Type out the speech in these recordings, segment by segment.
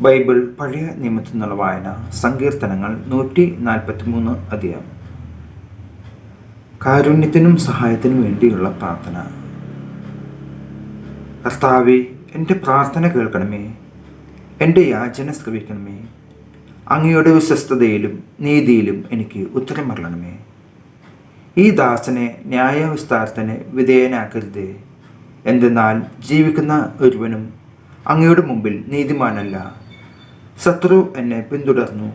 Bible പഴയ നിയമത്തിൽ നിന്നുള്ള വായന സങ്കീർത്തനങ്ങൾ നൂറ്റി നാൽപ്പത്തി മൂന്ന് അധ്യായം. കാരുണ്യത്തിനും സഹായത്തിനും വേണ്ടിയുള്ള പ്രാർത്ഥന. കർത്താവെ എന്റെ പ്രാർത്ഥന കേൾക്കണമേ. എന്റെ യാചന ശ്രവിക്കണമേ. അങ്ങയുടെ വിശ്വസ്തതയിലും നീതിയിലും എനിക്ക് ഉത്തരം അറിയണമേ ഈ ദാസനെ ന്യായവിസ്താരത്തിന് വിധേയനാക്കരുതേ. എന്തെന്നാൽ ജീവിക്കുന്ന ഒരുവനും അങ്ങയുടെ മുമ്പിൽ നീതിമാനല്ല. ശത്രു എന്നെ പിന്തുടർന്നു.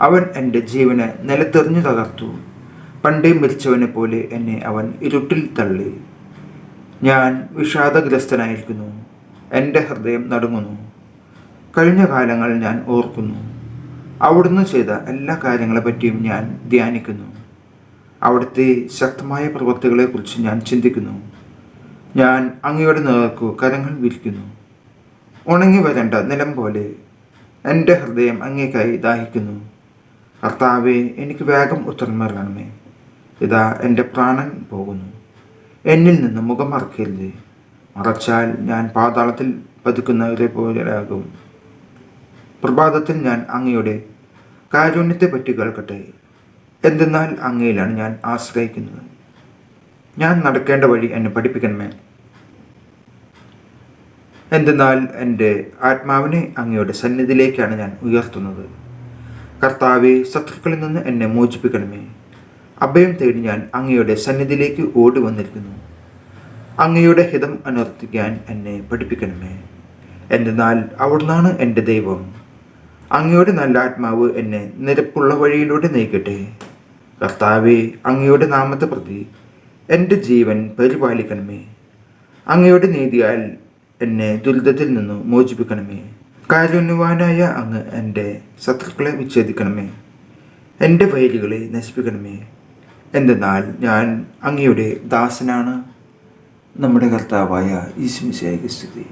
അവൻ എന്റെ ജീവനെ നിലത്തെറിഞ്ഞു തകർത്തു. പണ്ടേ മരിച്ചവനെ പോലെ എന്നെ അവൻ ഇരുട്ടിൽ തള്ളി. ഞാൻ വിഷാദഗ്രസ്തനായിരിക്കുന്നു. എന്റെ ഹൃദയം നടുങ്ങുന്നു. കഴിഞ്ഞ കാലങ്ങൾ ഞാൻ ഓർക്കുന്നു. അവിടുന്ന് ചെയ്ത എല്ലാ കാര്യങ്ങളെപ്പറ്റിയും ഞാൻ ധ്യാനിക്കുന്നു. അവിടുത്തെ ശക്തമായ പ്രവൃത്തികളെക്കുറിച്ച് ഞാൻ ചിന്തിക്കുന്നു. ഞാൻ അങ്ങയുടെ നേർക്കു കരങ്ങൾ വിരിക്കുന്നു. ഉണങ്ങി വരേണ്ട നിലം പോലെ എന്റെ ഹൃദയം അങ്ങേക്കായി ദാഹിക്കുന്നു. കർത്താവെ എനിക്ക് വേഗം ഉത്തരം നൽകണമേ. ഇതാ എന്റെ പ്രാണൻ പോകുന്നു. എന്നിൽ നിന്ന് മുഖം മറക്കരുത്. മറച്ചാൽ ഞാൻ പാതാളത്തിൽ പതുക്കുന്നവരെ പോലെയാകും. പ്രഭാതത്തിൽ ഞാൻ അങ്ങയുടെ കാരുണ്യത്തെ പറ്റി കേൾക്കട്ടെ. എന്തെന്നാൽ അങ്ങയിലാണ് ഞാൻ ആശ്രയിക്കുന്നത്. ഞാൻ നടക്കേണ്ട വഴി എന്നെ പഠിപ്പിക്കണമേ. എന്തെന്നാൽ എന്റെ ആത്മാവിനെ അങ്ങയുടെ സന്നിധിയിലേക്കാണ് ഞാൻ ഉയർത്തുന്നത്. കർത്താവെ ശത്രുക്കളിൽ നിന്ന് എന്നെ മോചിപ്പിക്കണമേ. അഭയം തേടി ഞാൻ അങ്ങയുടെ സന്നിധിയിലേക്ക് ഓടി വന്നിരിക്കുന്നു അങ്ങയുടെ ഹിതം അനുവർത്തിക്കാൻ എന്നെ പഠിപ്പിക്കണമേ. എന്തെന്നാൽ അവിടുന്നാണ് എന്റെ ദൈവം. അങ്ങയുടെ നല്ല ആത്മാവ് എന്നെ നിരപ്പുള്ള വഴിയിലൂടെ നയിക്കട്ടെ. കർത്താവെ അങ്ങയുടെ നാമത്തെ പ്രതി എന്റെ ജീവൻ പരിപാലിക്കണമേ. അങ്ങയുടെ നീതിയാൽ എന്നെ ദുരിതത്തിൽ നിന്നു മോചിപ്പിക്കണമേ. കാരുണ്യവാനായ അങ്ങ് എന്റെ ശത്രുക്കളെ വിച്ഛേദിക്കണമേ. എന്റെ വയലുകളെ നശിപ്പിക്കണമേ. എന്തെന്നാൽ ഞാൻ അങ്ങയുടെ ദാസനാണ്. നമ്മുടെ കർത്താവായ ഈശ്മിശേഖ സ്ഥിതി